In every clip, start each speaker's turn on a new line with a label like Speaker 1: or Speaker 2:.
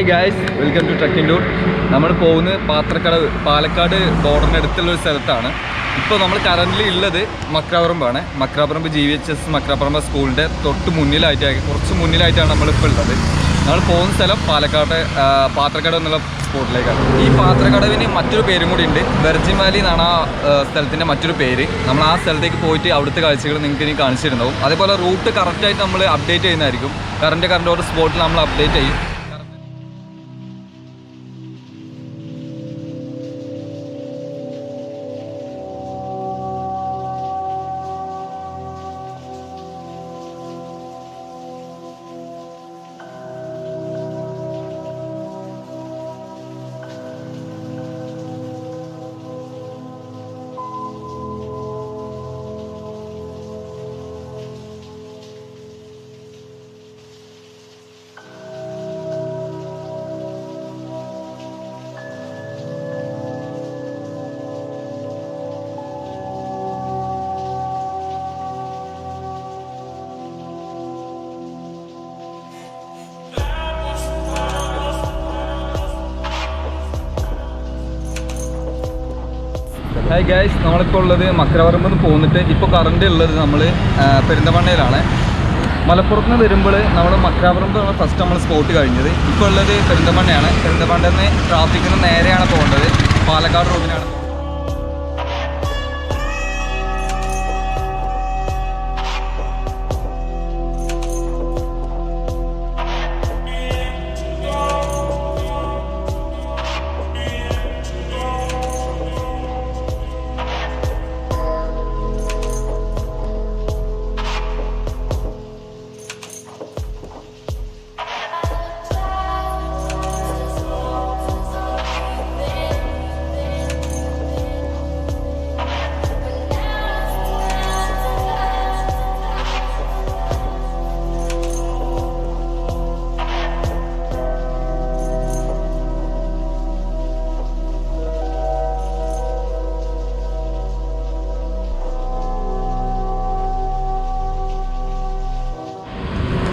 Speaker 1: Hi guys welcome to trekking tour നമ്മൾ പോകുന്നത് പാത്രക്കടവ് പാലക്കാട് ബോർഡറിന് അടുത്തുള്ള ഒരു സ്ഥലത്താണ്. ഇപ്പോൾ നമ്മൾ കറന്റ് ഉള്ളത് മക്രാപറമ്പാണ്. Makkaraparamba G V H S Makkaraparamba സ്കൂളിന്റെ തൊട്ട് മുന്നിലായിട്ട് കുറച്ച് മുന്നിലായിട്ടാണ് നമ്മളിപ്പോൾ ഉള്ളത്. നമ്മൾ പോകുന്ന സ്ഥലം പാലക്കാട് പാത്രക്കടവ് എന്നുള്ള സ്പോട്ടിലേക്കാണ് ഈ പാത്രക്കടവിന് മറ്റൊരു പേരും കൂടി ഉണ്ട്. വെർജിൻ വാലി എന്നാണ് ആ, സ്ഥലത്തിന്റെ മറ്റൊരു പേര്. നമ്മൾ ആ സ്ഥലത്തേക്ക് പോയിട്ട് അവിടുത്തെ കാഴ്ചകൾ നിങ്ങൾക്ക് ഇനി കാണിച്ചിരുന്നു അതേപോലെ റൂട്ട് കറക്റ്റായിട്ട് നമ്മൾ അപ്ഡേറ്റ് ചെയ്യുന്നതായിരിക്കും. കറണ്ട് കറണ്ട് ഓരോ സ്പോട്ടിൽ നമ്മൾ അപ്ഡേറ്റ് ചെയ്യും. ഹായ് ഗൈസ് നമ്മളിപ്പോൾ ഉള്ളത് മക്കരപറമ്പ് നിന്ന് പോന്നിട്ട് ഇപ്പോൾ കറണ്ട് ഉള്ളത് നമ്മൾ പെരിന്തമണ്ണയിലാണ്. മലപ്പുറത്ത് നിന്ന് വരുമ്പോൾ നമ്മൾ മക്കരാപറമ്പ് ഫസ്റ്റ് നമ്മൾ സ്പോട്ട് കഴിഞ്ഞത്. ഇപ്പോൾ ഉള്ളത് പെരിന്തമണ്ണയാണ്. പെരിന്തമണ്ണയിൽ നിന്ന് ട്രാഫിക്കിന് നേരെയാണ് പോകേണ്ടത്. പാലക്കാട് റോഡിനാണ്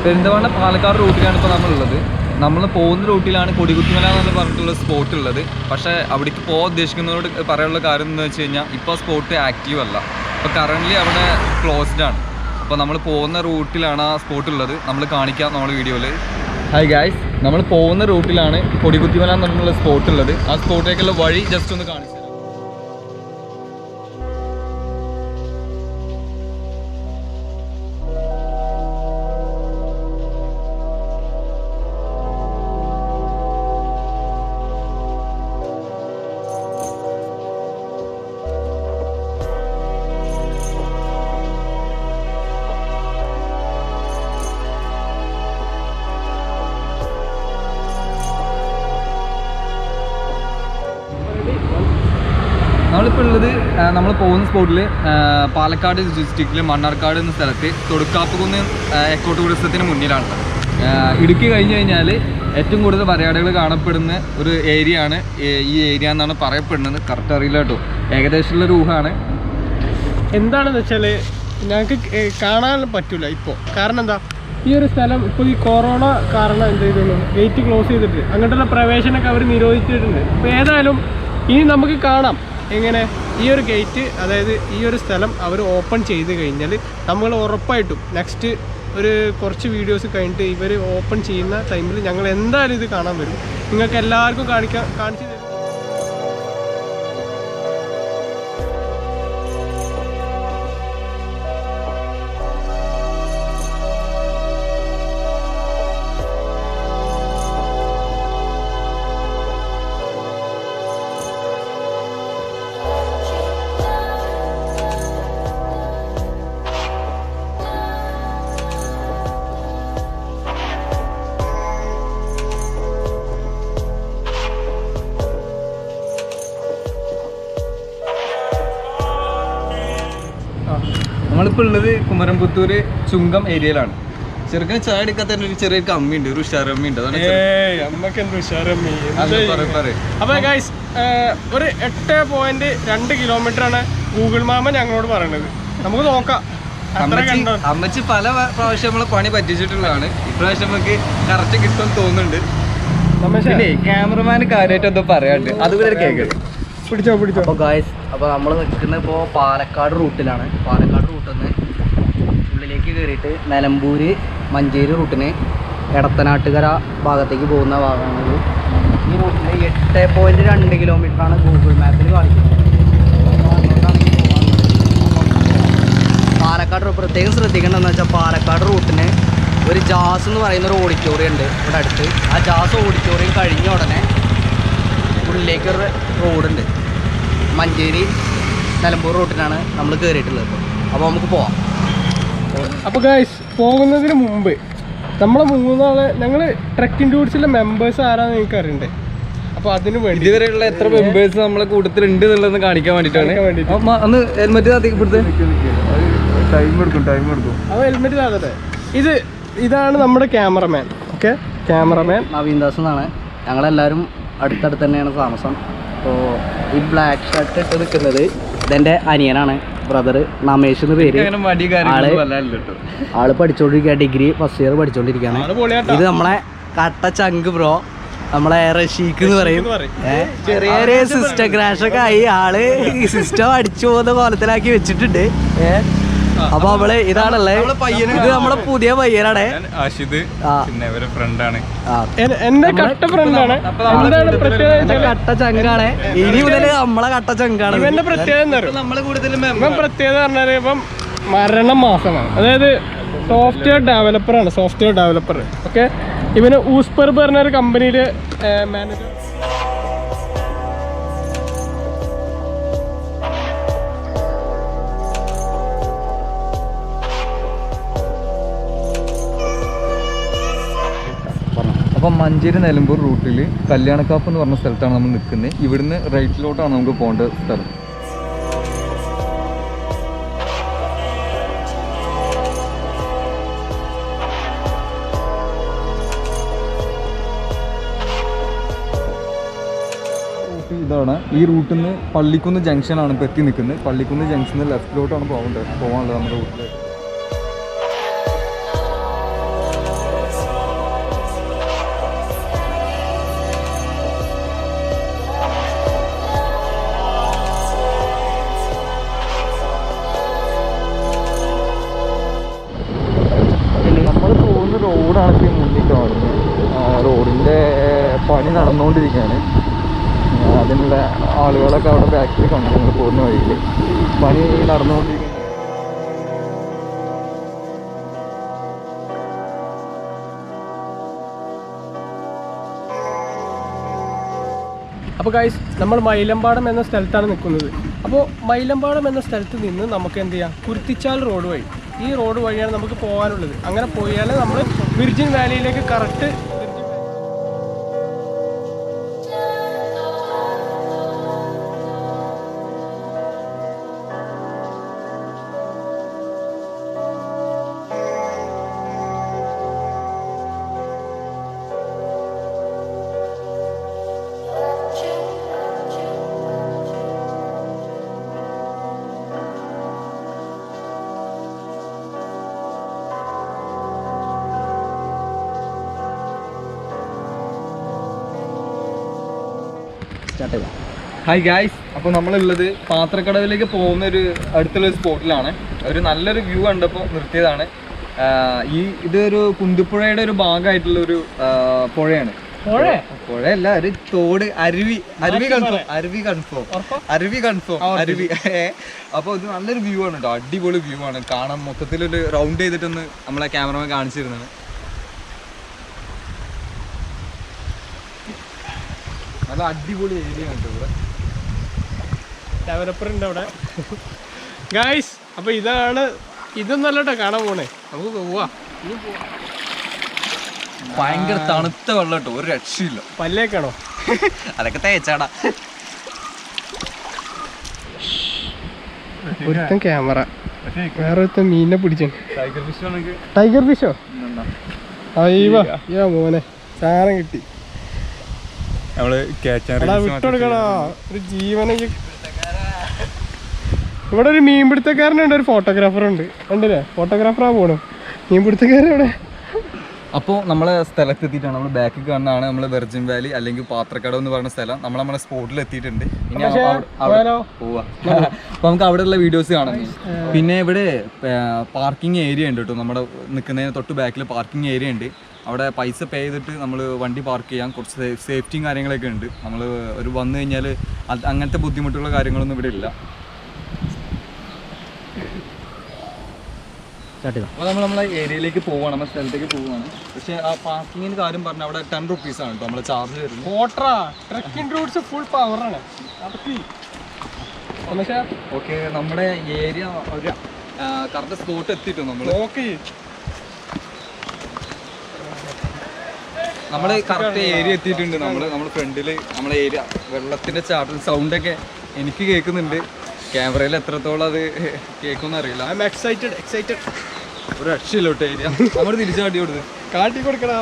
Speaker 1: പെരിന്തമണ്ണ പാലക്കാട് റൂട്ടിലാണ് ഇപ്പോൾ നമ്മളുള്ളത്. നമ്മൾ പോകുന്ന റൂട്ടിലാണ് കൊടികുത്തിമല എന്ന് പറഞ്ഞിട്ടുള്ള സ്പോട്ട് ഉള്ളത്. പക്ഷേ അവിടേക്ക് പോകാൻ ഉദ്ദേശിക്കുന്നവരോട് പറയാനുള്ള കാര്യം എന്ന് വെച്ച് കഴിഞ്ഞാൽ ഇപ്പോൾ സ്പോട്ട് ആക്റ്റീവ് അല്ല. ഇപ്പോൾ കറന്റ്ലി അവിടെ ക്ലോസ്ഡ് ആണ്. അപ്പോൾ നമ്മൾ പോകുന്ന റൂട്ടിലാണ് ആ സ്പോട്ട് ഉള്ളത്. നമ്മൾ കാണിക്കാം നമ്മൾ വീഡിയോയിൽ ഹായ് ഗായ്സ് നമ്മൾ പോകുന്ന റൂട്ടിലാണ് കൊടികുത്തിമല എന്ന് പറഞ്ഞിട്ടുള്ള സ്പോട്ട് ഉള്ളത്. ആ സ്പോട്ടിലേക്കുള്ള വഴി ജസ്റ്റ് ഒന്ന് കാണിച്ചു നമ്മൾ പോകുന്ന സ്പോട്ടിൽ പാലക്കാട് ഡിസ്ട്രിക്റ്റിൽ മണ്ണാർക്കാട് എന്ന സ്ഥലത്ത് തൊടുക്കാപ്പുകുന്ന് എക്കോ ടൂറിസത്തിന് മുന്നിലാണ്. ഇടുക്കി കഴിഞ്ഞ് കഴിഞ്ഞാൽ ഏറ്റവും കൂടുതൽ വരയാടുകൾ കാണപ്പെടുന്ന ഒരു ഏരിയ ആണ് ഈ- ഏരിയ എന്നാണ് പറയപ്പെടുന്നത്. കറക്റ്റ് അറിയില്ല കേട്ടോ. ഏകദേശമുള്ള രൂഹമാണ്
Speaker 2: എന്താണെന്ന് വെച്ചാൽ ഞങ്ങൾക്ക് കാണാൻ പറ്റൂല ഇപ്പോൾ കാരണം എന്താ? ഈ ഒരു സ്ഥലം ഇപ്പോൾ ഈ കൊറോണ കാരണം എന്ത് ചെയ്തുള്ളൂ? ഗേറ്റ് ക്ലോസ് ചെയ്തിട്ട്. അങ്ങനത്തെ പ്രവേശനമൊക്കെ അവർ നിരോധിച്ചിട്ടുണ്ട്. അപ്പോൾ ഏതായാലും ഇനി നമുക്ക് കാണാം. എങ്ങനെ? ഈ ഒരു ഗേറ്റ് അതായത് ഈ ഒരു സ്ഥലം അവർ ഓപ്പൺ ചെയ്ത് കഴിഞ്ഞാൽ നമ്മൾ ഉറപ്പായിട്ടും നെക്സ്റ്റ് ഒരു കുറച്ച് വീഡിയോസ് കഴിഞ്ഞിട്ട് ഇവർ ഓപ്പൺ ചെയ്യുന്ന ടൈമിൽ ഞങ്ങൾ എന്തായാലും ഇത് കാണാൻ വരും. നിങ്ങൾക്ക് എല്ലാവർക്കും കാണിക്കാൻ കാണിച്ചു
Speaker 1: നമ്മളിപ്പോൾ ഉള്ളത് കുമരംപുത്തൂര് ചുങ്കം ഏരിയയിലാണ്. ചെറുക്കന് ചായ എടുക്കാത്ത ഒരു ചെറിയ ഒരു ഉഷാറമ്മിയുണ്ട്
Speaker 2: ഉണ്ട് അമ്മക്കെന്ത് ഉഷാറമ്മി. അപ്പൊ ഗൈസ് ഒരു എട്ട് പോയിന്റ് രണ്ട് കിലോമീറ്റർ ആണ് ഗൂഗിൾ മാമ ഞങ്ങളോട് പറയണത്. നമുക്ക് നോക്കാം.
Speaker 1: അമ്മച്ചി അമ്മച്ചി പല പ്രാവശ്യം നമ്മളെ പണി പറ്റിച്ചിട്ടുള്ളതാണ്. ഇപ്രാവശ്യം നമുക്ക് കറക്റ്റ് കിട്ടും തോന്നുന്നുണ്ട്. പിന്നെ ക്യാമറമാന് കാര്യമായിട്ട് എന്തോ പറയാണ്ട് അതുപോലെ കേൾക്കട്ടെ.
Speaker 2: പിടിച്ചോ പിടിച്ചോ.
Speaker 3: അപ്പോൾ ഗായ്സ് അപ്പോൾ നമ്മൾ നിൽക്കുന്നത് ഇപ്പോ പാലക്കാട് റൂട്ടിലാണ് പാലക്കാട് റൂട്ടിൽ നിന്ന് ഉള്ളിലേക്ക് കയറിയിട്ട് നിലമ്പൂർ മഞ്ചേരി റൂട്ടിന് എടത്തനാട്ടുകര ഭാഗത്തേക്ക് പോകുന്ന ഭാഗമാണിത് ഈ റൂട്ടിൽ എട്ട് പോയിന്റ് രണ്ട് കിലോമീറ്ററാണ് ഗൂഗിൾ മാപ്പിൽ കാണിക്കുന്നത്. പാലക്കാട് പ്രത്യേകം ശ്രദ്ധിക്കേണ്ടതെന്ന് വെച്ചാൽ പാലക്കാട് റൂട്ടിന് ഒരു ജാസ് എന്ന് പറയുന്ന ഒരു ഓഡിറ്റോറിയം ഉണ്ട് ഇവിടെ അടുത്ത്. ആ ജാസ് ഓഡിറ്റോറിയം കഴിഞ്ഞ ഉടനെ ഉള്ളിലേക്കൊരു റോഡുണ്ട് മഞ്ചേരി നിലമ്പൂർ റൂട്ടിനാണ് നമ്മൾ കയറിയിട്ടുള്ളത് ഇപ്പോൾ അപ്പോൾ നമുക്ക് പോവാം.
Speaker 2: അപ്പോൾ ഗൈസ് പോകുന്നതിന് മുമ്പ് നമ്മളെ മൂന്നാൾ ഞങ്ങൾ ട്രക്കിംഗ് ടൂർസിലെ മെമ്പേഴ്സ് ആരാന്ന് നിങ്ങൾക്ക് അറിയണ്ടേ അപ്പോൾ അതിന് വേണ്ടി
Speaker 1: ഇതുവരെയുള്ള എത്ര മെമ്പേഴ്സ് നമ്മളെ കൂട്ടത്തിലുണ്ട് എന്നുള്ളത് കാണിക്കാൻ വേണ്ടിയിട്ടാണ്. അപ്പൊ അന്ന് ഹെൽമെറ്റ് ടൈം എടുക്കും ടൈം എടുക്കും.
Speaker 2: അപ്പോൾ ഹെൽമെറ്റ് ഇത് ഇതാണ് നമ്മുടെ cameraman okay cameraman
Speaker 3: Naveen Das എന്നാണ്. ഞങ്ങളെല്ലാവരും അടുത്തടുത്ത് തന്നെയാണ് താമസം. അപ്പോൾ ഈ ബ്ലാക്ക് ഷർട്ട് ഇട്ട് നിൽക്കുന്നത് ഇതെന്റെ അനിയനാണ്. ബ്രദർ നമേഷ് എന്ന് പേര്.
Speaker 1: ആൾ
Speaker 3: ആൾ പഠിച്ചോണ്ടിരിക്കുക ഡിഗ്രി ഫസ്റ്റ് ഇയർ പഠിച്ചുകൊണ്ടിരിക്കുകയാണ് ഇത് നമ്മളെ കട്ട ചങ്ക് ബ്രോ നമ്മളെ റഷീഖ് എന്ന് പറയും.
Speaker 2: ചെറിയ
Speaker 3: ഏ, ചെറിയൊരു സിസ്റ്റം ക്രാഷ് ഒക്കെ ആയി. ആൾ സിസ്റ്റം അടിച്ചു പോകുന്ന കോലത്തിലാക്കി വെച്ചിട്ടുണ്ട്. ഏ? അപ്പൊ അവൾ ഇതാണല്ലേ? ഇത് നമ്മളെ പുതിയ പയ്യനാണ്.
Speaker 1: ആഷിദ്
Speaker 3: ആ.
Speaker 1: പിന്നെ ഇവരെ ഫ്രണ്ടാണ്.
Speaker 2: എന്റെ കട്ട ഫ്രണ്ടാണ്.
Speaker 3: കട്ട ചങ്കാണ്. ഇനി മുതൽ നമ്മളെ കട്ട ചങ്കാണ്.
Speaker 2: ഇവന്റെ പ്രത്യേകത എന്താ
Speaker 1: നമ്മൾ കൂടുതലും
Speaker 2: പ്രത്യേകത ഇപ്പം മരണം മാസമാണ് അതായത് സോഫ്റ്റ്വെയർ ഡെവലപ്പറാണ് സോഫ്റ്റ്വെയർ ഡെവലപ്പർ. ഓക്കെ? ഇവന് ഊസ്പർ പറഞ്ഞ ഒരു കമ്പനിയിൽ മാനേജർ
Speaker 1: അപ്പം മഞ്ചേരി നിലമ്പൂർ റൂട്ടിൽ കല്യാണക്കാപ്പ് എന്ന് പറഞ്ഞ സ്ഥലത്താണ് നമ്മൾ നിൽക്കുന്നത്. ഇവിടുന്ന് റൈറ്റിലോട്ടാണ് നമുക്ക് പോകേണ്ട സ്ഥലം. ഇതാണ്. ഈ റൂട്ടിൽ നിന്ന് പള്ളിക്കുന്ന് ജംഗ്ഷനാണ് ഇപ്പോൾ എത്തി നിൽക്കുന്നത്. പള്ളിക്കുന്ന് ജംഗ്ഷനിൽ ലെഫ്റ്റിലോട്ടാണ് പോകേണ്ടത്. പോകാനുള്ളത് നമ്മുടെ റൂട്ടിലേക്ക്. നടന്നുകൊണ്ടിരിക്കുകയാണ്. അതിനുള്ള ആളുകളൊക്കെ അവിടെ ബാക്കിൽ കണ്ടു ഞങ്ങൾ പോകുന്ന വഴിയിൽ. പണി നടന്നുകൊണ്ടിരിക്കുകയാണ്
Speaker 2: അപ്പോൾ ഗൈസ് നമ്മൾ മൈലമ്പാടം എന്ന സ്ഥലത്താണ് നിൽക്കുന്നത്. അപ്പോൾ മൈലമ്പാടം എന്ന സ്ഥലത്ത് നിന്ന് നമുക്ക് എന്ത് ചെയ്യാം? കുരുത്തിച്ചാൽ റോഡ് വഴി. ഈ റോഡ് വഴിയാണ് നമുക്ക് പോകാനുള്ളത്. അങ്ങനെ പോയാൽ നമ്മൾ വിർജിൻ വാലിയിലേക്ക് കറക്റ്റ്
Speaker 3: സ്റ്റാർട്ട് ചെയ്യാം
Speaker 1: ഹായ് ഗായ്സ് അപ്പോൾ നമ്മളുള്ളത് പാത്രക്കടവിലേക്ക് പോകുന്ന ഒരു അടുത്തുള്ള ഒരു സ്പോട്ടിലാണ്. ഒരു നല്ലൊരു വ്യൂ കണ്ടപ്പോൾ നിർത്തിയതാണ്. ഈ ഇതൊരു കുന്തിപ്പുഴയുടെ ഒരു ഭാഗമായിട്ടുള്ള ഒരു പുഴയാണ്.
Speaker 2: പോഴേ?
Speaker 1: പുഴയല്ല ഒരു തോട് അരുവി അരുവി കൺഫേം അരുവി കൺഫേം അരുവി കൺഫേം അരുവി. അപ്പോൾ ഇത് നല്ലൊരു വ്യൂ ആണ് കേട്ടോ. അടിപൊളി വ്യൂ ആണ്. കാണാൻ മൊത്തത്തിലൊരു റൗണ്ട് ചെയ്തിട്ടൊന്ന് നമ്മളെ ക്യാമറമാൻ കാണിച്ചിരുന്നത് നല്ല അടിപൊളി ഏരിയ ഉണ്ട് ഇവിടെ.
Speaker 2: ഡെവലപ്പർ ഉണ്ട് അവിടെ. ഗായ്സ് അപ്പോൾ ഇതാണ് ഇതും കേട്ടോ കാണാൻ പോണേ. നമുക്ക് പോവാ.
Speaker 1: ഭയങ്കര തണുത്ത വെള്ളം കേട്ടോ ഒരു രക്ഷയില്ല.
Speaker 2: പല്ലേക്കാണോ?
Speaker 1: അതൊക്കെ തേച്ചാടാ.
Speaker 2: ഒരുത്തൻ ക്യാമറ. വേറെ മീനെ മീനിനെ പിടിച്ചു.
Speaker 1: ടൈഗർ ഫിഷോ
Speaker 2: ടൈഗർ ഫിഷോ അയ്യോ അയ്യോ മോനെ. സാധനം കിട്ടി. നമ്മൾ വിട്ടുകൊടുക്കടാ ഒരു ജീവന ഇവിടെ ഒരു മീൻപിടുത്തക്കാരനുണ്ട് ഒരു ഫോട്ടോഗ്രാഫർ ഉണ്ട് ഉണ്ടല്ലേ ഫോട്ടോഗ്രാഫറാ പോണു. മീൻപിടുത്തക്കാരൻ ഇവിടെ
Speaker 1: അപ്പോൾ നമ്മളെ സ്ഥലത്ത് എത്തിയിട്ടാണ് നമ്മൾ ബാക്കിൽ കാണുന്നതാണ് നമ്മൾ വെർജിൻ വാലി അല്ലെങ്കിൽ പാത്രക്കടവ് എന്ന് പറയുന്ന സ്ഥലം നമ്മൾ നമ്മളെ സ്പോട്ടിൽ എത്തിയിട്ടുണ്ട്. ഇനി? അപ്പോൾ നമുക്ക് അവിടെയുള്ള വീഡിയോസ് കാണാം. പിന്നെ ഇവിടെ പാർക്കിംഗ് ഏരിയ ഉണ്ട് കേട്ടോ. നമ്മുടെ നിൽക്കുന്നതിന് തൊട്ട് ബാക്കിൽ പാർക്കിംഗ് ഏരിയ ഉണ്ട്. അവിടെ പൈസ പേ ചെയ്തിട്ട് നമ്മൾ വണ്ടി പാർക്ക് ചെയ്യാം. കുറച്ച് സേഫ്റ്റിയും കാര്യങ്ങളൊക്കെ ഉണ്ട്. നമ്മൾ ഒരു വന്നു കഴിഞ്ഞാൽ അത് അങ്ങനത്തെ ബുദ്ധിമുട്ടുള്ള കാര്യങ്ങളൊന്നും ഇവിടെ ഇല്ല. അപ്പോൾ നമ്മൾ നമ്മളെ ഏരിയയിലേക്ക് പോവാണ്. നമ്മുടെ സ്ഥലത്തേക്ക് പോവുകയാണ് പക്ഷേ ആ പാർക്കിങ്ങിന് കാര്യം പറഞ്ഞാൽ അവിടെ ടെൻ റുപ്പീസ് ആണ് കേട്ടോ നമ്മളെ ചാർജ് വരുന്നത്.
Speaker 2: ഓട്ടറാ ട്രക്കിംഗ് റൂട്ട്സ് ഫുൾ പവറാണ് പക്ഷേ
Speaker 1: ഓക്കെ നമ്മുടെ ഏരിയ ഒരു കറക്റ്റ് സ്പോട്ട് എത്തിയിട്ടു നമ്മൾ
Speaker 2: നോക്കി
Speaker 1: നമ്മൾ കറക്റ്റ് ഏരിയ എത്തിയിട്ടുണ്ട്. നമ്മൾ നമ്മുടെ ഫ്രണ്ടിൽ നമ്മളെ ഏരിയ വെള്ളത്തിന്റെ ചാട്ടൽ സൗണ്ടൊക്കെ എനിക്ക് കേൾക്കുന്നുണ്ട്. ക്യാമറയിൽ എത്രത്തോളം അത് കേൾക്കുമെന്ന് അറിയില്ല.
Speaker 2: ഐ എം എക്സൈറ്റഡ് എക്സൈറ്റഡ്
Speaker 1: ഒരു രക്ഷയില്ല കേട്ടോ ഏരിയ നമ്മൾ തിരിച്ചു കാട്ടി കൊടുത്ത്
Speaker 2: കാട്ടി കൊടുക്കടാ.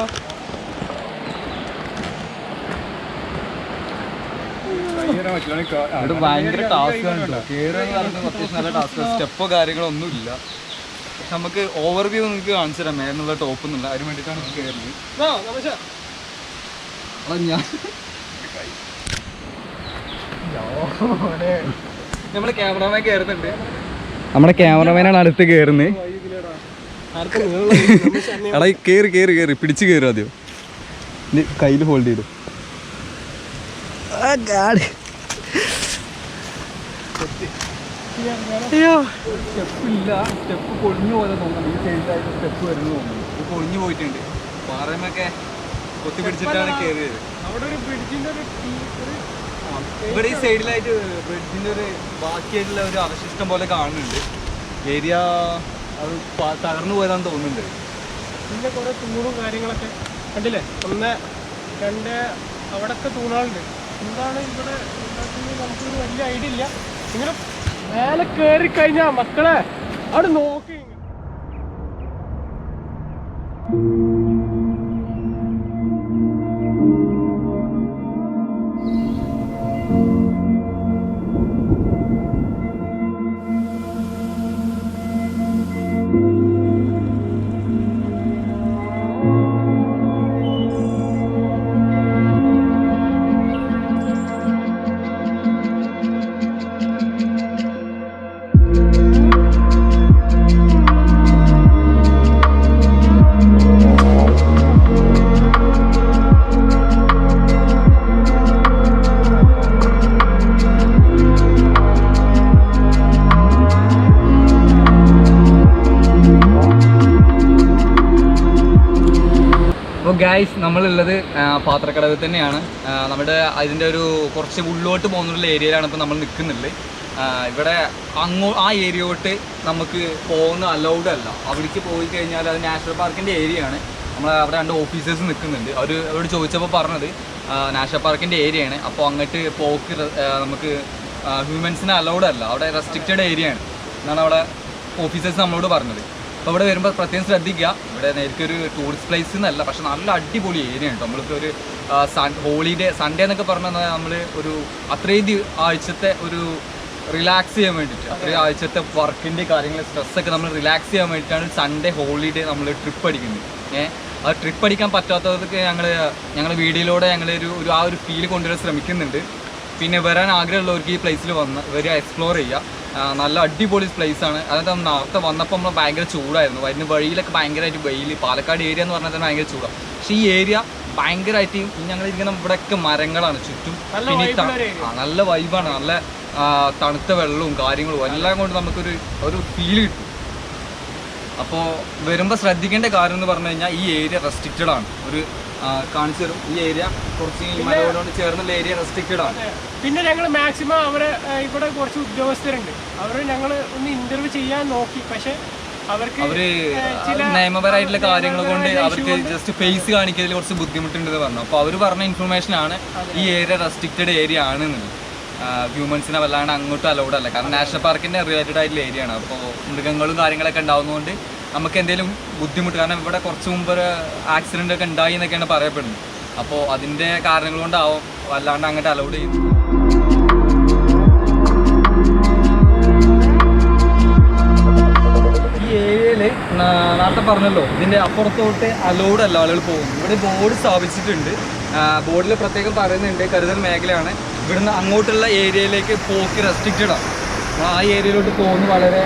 Speaker 1: അവിടെ ഭയങ്കര ടാസ്ക് ആണ് കേരളം അത്യാവശ്യം നല്ല ടാസ്ക് സ്റ്റെപ്പോ കാര്യങ്ങളോ ഒന്നും നമുക്ക് ഓവർവ്യൂ നിങ്ങൾക്ക് കാണിച്ചു തരാം മേലുള്ള ടോപ്പ് എന്നുള്ള അതിന് വേണ്ടിയിട്ടാണ് കയറുന്നത് അതാ ഞാൻ നമ്മൾ ക്യാമറമാൻ കയറുന്നുണ്ട്. നമ്മുടെ ക്യാമറമാനാണ് അടുത്ത് കയറുന്നത്. എടാ കേറി കേറി കേറി. പിടിച്ച് കയറും ആദ്യം. കയ്യിൽ ഹോൾഡ് ചെയ്തു. സ്റ്റെപ്പ് ഇല്ല സ്റ്റെപ്പ് പൊളിഞ്ഞു പോലെ തോന്നുന്നു. ഈ സൈഡിലായിട്ട് സ്റ്റെപ്പ് വരുന്നു തോന്നുന്നു. ഇത് പൊളിഞ്ഞു പോയിട്ടുണ്ട്. പാറമൊക്കെ കൊത്തി പിടിച്ചിട്ടാണ് കയറിയത്
Speaker 2: അവിടെ ഒരു ബ്രിഡ്ജിന്റെ ഒരു
Speaker 1: ഇവിടെ ഈ സൈഡിലായിട്ട് ബ്രിഡ്ജിന്റെ ഒരു ബാക്കിയായിട്ടുള്ള ഒരു അവശിഷ്ടം പോലെ കാണുന്നുണ്ട്. ഏരിയ അത് തകർന്നു പോയതാന്ന് തോന്നുന്നുണ്ട്.
Speaker 2: പിന്നെ കുറെ തൂണും കാര്യങ്ങളൊക്കെ കണ്ടില്ലേ? ഒന്ന് രണ്ട് അവിടൊക്കെ തൂണുകളുണ്ട്. എന്താണ് ഇവിടെ നമുക്കൊരു വലിയ ഐഡിയ ഇല്ല. ഇങ്ങനെ മേലെ കയറി കഴിഞ്ഞാ മക്കളെ അവിടെ നോക്കി.
Speaker 1: അപ്പോൾ ഗായ്സ് നമ്മളുള്ളത് പാത്രക്കടവ് തന്നെയാണ്. നമ്മുടെ അതിന്റെ ഒരു കുറച്ച് ഉള്ളോട്ട് പോകുന്നുള്ള ഏരിയയിലാണ് ഇപ്പോൾ നമ്മൾ നിൽക്കുന്നുള്ളത് ഇവിടെ അങ്ങോ ആ ഏരിയയോട്ട് നമുക്ക് പോകുന്ന അലൗഡ് അല്ല. അവിടേക്ക് പോയി കഴിഞ്ഞാൽ അത് നാഷണൽ പാർക്കിന്റെ ഏരിയയാണ് നമ്മൾ അവിടെ രണ്ട് ഓഫീസേഴ്സ് നിൽക്കുന്നുണ്ട്. അവർ അവരോട് ചോദിച്ചപ്പോൾ പറഞ്ഞത് നാഷണൽ പാർക്കിന്റെ ഏരിയയാണ് അപ്പോൾ അങ്ങോട്ട് പോക്ക് നമുക്ക് ഹ്യൂമൻസിന് അലൗഡ് അല്ല. അവിടെ റെസ്ട്രിക്റ്റഡ് ഏരിയയാണ് എന്നാണ് അവിടെ ഓഫീസേഴ്സ് നമ്മളോട് പറഞ്ഞത്. അപ്പോൾ ഇവിടെ വരുമ്പോൾ പ്രത്യേകം ശ്രദ്ധിക്കുക. ഇവിടെ നേരത്തെ ഒരു ടൂറിസ്റ്റ് പ്ലേസ് എന്നല്ല പക്ഷെ നല്ല അടിപൊളി ഏരിയ ഉണ്ട്. നമ്മളിപ്പോൾ ഒരു സൺ ഹോളിഡേ സൺഡേ എന്നൊക്കെ പറഞ്ഞാൽ നമ്മൾ ഒരു അത്രയും ആഴ്ചത്തെ ഒരു റിലാക്സ് ചെയ്യാൻ വേണ്ടിയിട്ട് അത്രയും ആഴ്ചത്തെ വർക്കിന്റെ കാര്യങ്ങൾ സ്ട്രെസ്സൊക്കെ നമ്മൾ റിലാക്സ് ചെയ്യാൻ വേണ്ടിയിട്ടാണ് സൺഡേ ഹോളിഡേ നമ്മൾ ട്രിപ്പ് അടിക്കുന്നത്. ഏഹ് ആ ട്രിപ്പ് അടിക്കാൻ പറ്റാത്തതൊക്കെ ഞങ്ങൾ ഞങ്ങൾ വീഡിയോയിലൂടെ ഞങ്ങൾ ഒരു ഒരു ആ ഒരു ഫീൽ കൊണ്ടുവരാൻ ശ്രമിക്കുന്നുണ്ട്. പിന്നെ വരാൻ ആഗ്രഹമുള്ളവർക്ക് ഈ പ്ലേസിൽ വന്ന് വരിക എക്സ്പ്ലോർ ചെയ്യുക. നല്ല അടിപൊളി പ്ലേസ് ആണ്. അതായത് നേരത്തെ വന്നപ്പോൾ നമ്മൾ ഭയങ്കര ചൂടായിരുന്നു. വരുന്ന വഴിയിലൊക്കെ ഭയങ്കരമായിട്ട് വെയിൽ പാലക്കാട് ഏരിയ എന്ന് പറഞ്ഞാൽ തന്നെ ഭയങ്കര ചൂടാണ് പക്ഷേ ഈ ഏരിയ ഭയങ്കരമായിട്ട് ഞങ്ങൾ ഇരിക്കുന്ന ഇവിടെയൊക്കെ മരങ്ങളാണ് ചുറ്റും. പിന്നെ നല്ല വൈബാണ് നല്ല തണുത്ത വെള്ളവും കാര്യങ്ങളും എല്ലാം കൊണ്ട് നമുക്കൊരു ഒരു ഫീൽ കിട്ടും. അപ്പോൾ വരുമ്പോൾ ശ്രദ്ധിക്കേണ്ട കാര്യം എന്ന് പറഞ്ഞു കഴിഞ്ഞാൽ ഈ ഏരിയ റെസ്ട്രിക്റ്റഡ് ആണ്. ഒരു കാണിച്ചു തരും. ഈ ഏരിയ കുറച്ച് ഈ മലയോട് ചേർന്നുള്ള ഏരിയ റെസ്ട്രിക്റ്റഡ് ആണ്.
Speaker 2: പിന്നെ ഞങ്ങൾ മാക്സിമം അവരെ ഇവിടെ കുറച്ച് ഉദ്യോഗസ്ഥരുണ്ട്. അവർ ഞങ്ങൾ ഒന്ന് ഇന്റർവ്യൂ ചെയ്യാൻ നോക്കി. പക്ഷെ അവർക്ക് അവർ
Speaker 1: നിയമപരമായിട്ടുള്ള കാര്യങ്ങൾ കൊണ്ട് അവർക്ക് ജസ്റ്റ് ഫേസ് കാണിക്കുന്നതിൽ കുറച്ച് ബുദ്ധിമുട്ടുണ്ടെന്ന് പറഞ്ഞു. അപ്പോൾ അവർ പറഞ്ഞ ഇൻഫർമേഷൻ ആണ് ഈ ഏരിയ റെസ്ട്രിക്റ്റഡ് ഏരിയ ആണെന്നുള്ളത്. ഹ്യൂമൻസിനെ വല്ലാണ്ട് അങ്ങോട്ടും അലൗഡ് അല്ല. കാരണം നാഷണൽ പാർക്കിന്റെ റിലേറ്റഡ് ആയിട്ടുള്ള ഏരിയ ആണ്. അപ്പോൾ മൃഗങ്ങളും കാര്യങ്ങളൊക്കെ ഉണ്ടാവുന്നതുകൊണ്ട് നമുക്ക് എന്തെങ്കിലും ബുദ്ധിമുട്ട്. കാരണം ഇവിടെ കുറച്ച് മുമ്പ് ഒരു ആക്സിഡന്റ് ഒക്കെ ഉണ്ടായി എന്നൊക്കെയാണ് പറയപ്പെടുന്നത്. അപ്പോൾ അതിന്റെ കാരണങ്ങൾ കൊണ്ടാവും വല്ലാണ്ട് അങ്ങോട്ട് അലൗഡ് ചെയ്യുന്നത്. ഈ നേരത്തെ പറഞ്ഞല്ലോ ഇതിന്റെ അപ്പുറത്തോട്ട് അലൗഡ് അല്ല ആളുകൾ പോകുന്നു ഇവിടെ ബോർഡ് സ്ഥാപിച്ചിട്ടുണ്ട്. ബോർഡിൽ പ്രത്യേകം പറയുന്നുണ്ട് കരുതൽ മേഖലയാണ്. ഇവിടുന്ന് അങ്ങോട്ടുള്ള ഏരിയയിലേക്ക് പോക്ക് റെസ്ട്രിക്റ്റഡ് ആണ് ആ ഏരിയയിലോട്ട് പോകുന്നത് വളരെ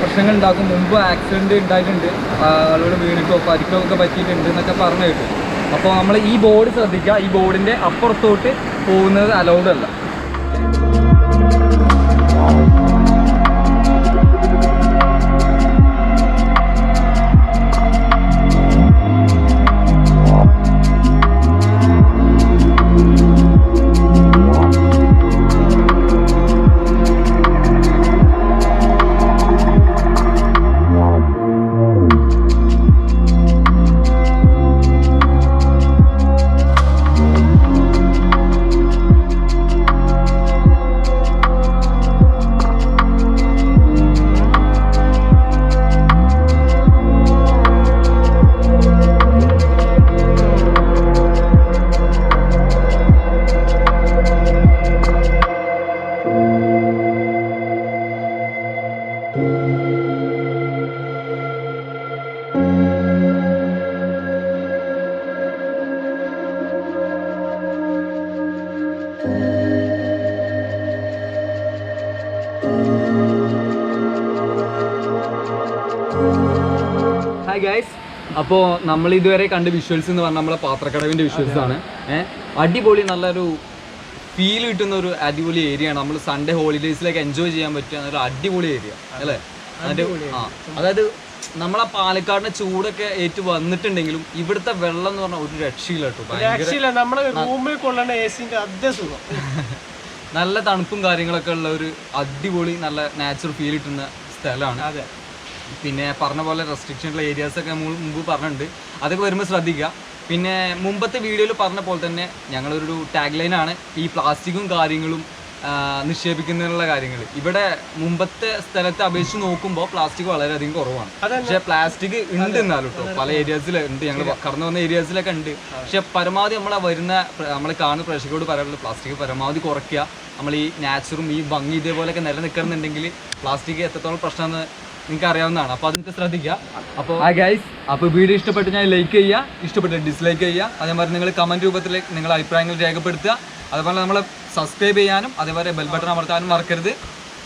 Speaker 1: പ്രശ്നങ്ങൾ ഉണ്ടാക്കും മുമ്പ് ആക്സിഡന്റ് ഉണ്ടായിട്ടുണ്ട്. ആളുകൾ വീണിട്ടോ പരിക്കോ ഒക്കെ പറ്റിയിട്ടുണ്ട് എന്നൊക്കെ പറഞ്ഞു കേട്ടു. അപ്പോൾ നമ്മൾ ഈ ബോർഡ് ശ്രദ്ധിക്കുക. ഈ ബോർഡിന്റെ അപ്പുറത്തോട്ട് പോകുന്നത് അലൗഡ് അല്ല. നമ്മൾ ഇതുവരെ കണ്ട വിഷ്വൽസ് എന്ന് പറഞ്ഞാൽ നമ്മളെ പാത്രക്കടവിന്റെ വിഷ്വൽസ് ആണ്. ഏഹ് അടിപൊളി നല്ലൊരു ഫീൽ കിട്ടുന്ന ഒരു അടിപൊളി ഏരിയ ആണ്. നമ്മൾ സൺഡേ ഹോളിഡേയ്സിലേക്ക് എൻജോയ് ചെയ്യാൻ പറ്റിയ ഒരു അടിപൊളി ഏരിയ അല്ലേ? ആ അതായത് നമ്മളെ പാലക്കാടിന്റെ ചൂടൊക്കെ ഏറ്റു വന്നിട്ടുണ്ടെങ്കിലും ഇവിടുത്തെ വെള്ളം എന്ന് പറഞ്ഞാൽ ഒരു രക്ഷയില്ല കേട്ടോ.
Speaker 2: രക്ഷയില്ല. നമ്മളെ റൂമിൽ കൊള്ളേണ്ട എ സിന്റെ അതേ സുഖം.
Speaker 1: നല്ല തണുപ്പും കാര്യങ്ങളൊക്കെ ഉള്ള ഒരു അടിപൊളി നല്ല നാച്ചുറൽ ഫീൽ കിട്ടുന്ന സ്ഥലമാണ്.
Speaker 2: അതെ.
Speaker 1: പിന്നെ പറഞ്ഞ പോലെ റെസ്ട്രിക്ഷൻ ഉള്ള ഏരിയാസ് ഒക്കെ നമ്മൾ മുമ്പ് പറഞ്ഞിട്ടുണ്ട്. അതൊക്കെ വരുമ്പോൾ ശ്രദ്ധിക്കുക. പിന്നെ മുമ്പത്തെ വീഡിയോയിൽ പറഞ്ഞ പോലെ തന്നെ ഞങ്ങളൊരു ടാഗ് ലൈനാണ് ഈ പ്ലാസ്റ്റിക്കും കാര്യങ്ങളും നിക്ഷേപിക്കുന്നതിനുള്ള കാര്യങ്ങൾ ഇവിടെ മുമ്പത്തെ സ്ഥലത്തെ അപേക്ഷിച്ച് നോക്കുമ്പോൾ പ്ലാസ്റ്റിക് വളരെയധികം കുറവാണ്. പക്ഷേ പ്ലാസ്റ്റിക് ഉണ്ട് എന്നാലും കേട്ടോ പല ഏരിയാസിൽ ഉണ്ട്. ഞങ്ങൾ കടന്നു വന്ന ഏരിയാസിലൊക്കെ ഉണ്ട്. പക്ഷെ പരമാവധി നമ്മളെ വരുന്ന നമ്മൾ കാണുന്ന പ്രേക്ഷകരോട് പറയാനുള്ളത് പ്ലാസ്റ്റിക് പരമാവധി കുറയ്ക്കുക. നമ്മൾ ഈ നാച്ചുറും ഈ ഭംഗി ഇതേപോലെയൊക്കെ നിലനിൽക്കണമെന്നുണ്ടെങ്കിൽ പ്ലാസ്റ്റിക് എത്രത്തോളം പ്രശ്നമെന്ന് നിങ്ങൾക്ക് അറിയാവുന്നതാണ് അപ്പോൾ അതിനെ ശ്രദ്ധിക്കുക. അപ്പോൾ ആ ഗൈസ് അപ്പോൾ വീഡിയോ ഇഷ്ടപ്പെട്ട് ഞാൻ ലൈക്ക് ചെയ്യുക. ഇഷ്ടപ്പെട്ട് ഡിസ്ലൈക്ക് ചെയ്യുക. അതേപോലെ നിങ്ങൾ കമന്റ് രൂപത്തിൽ നിങ്ങളുടെ അഭിപ്രായങ്ങൾ രേഖപ്പെടുത്തുക. അതുപോലെ നമ്മളെ സബ്സ്ക്രൈബ് ചെയ്യാനും അതേപോലെ ബെൽ ബട്ടൺ അമർത്താനും മറക്കരുത്.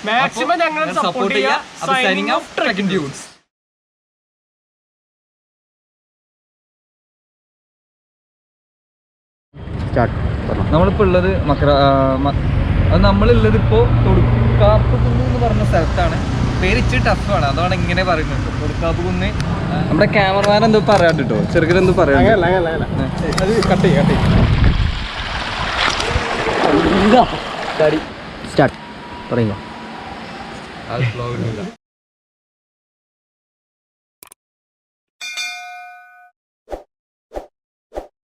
Speaker 2: മാക്സിമം ഞങ്ങൾ
Speaker 1: സപ്പോർട്ട് ചെയ്യുക. അപ്പോൾ സൈനിങ് ഓഫ് ട്രക്കിംഗ് നമ്മളിപ്പോൾ ഉള്ളത് മക്ര അത് നമ്മളുള്ളത് ഇപ്പോൾ തൊടുക്കാപ്പുകുന്ന് എന്ന് പറഞ്ഞ സ്ഥലത്താണ്. പേര് ഇച്ചിരി ടഫാണ് അതാണ് ഇങ്ങനെ പറയുന്നത്. കുന്ന് നമ്മുടെ ക്യാമറമാൻ എന്തോ പറയാണ്ട്. കേട്ടോ ചെറുക്കനെന്തോ
Speaker 2: ചെയ്യും
Speaker 3: സ്റ്റാർട്ട് പറയുക.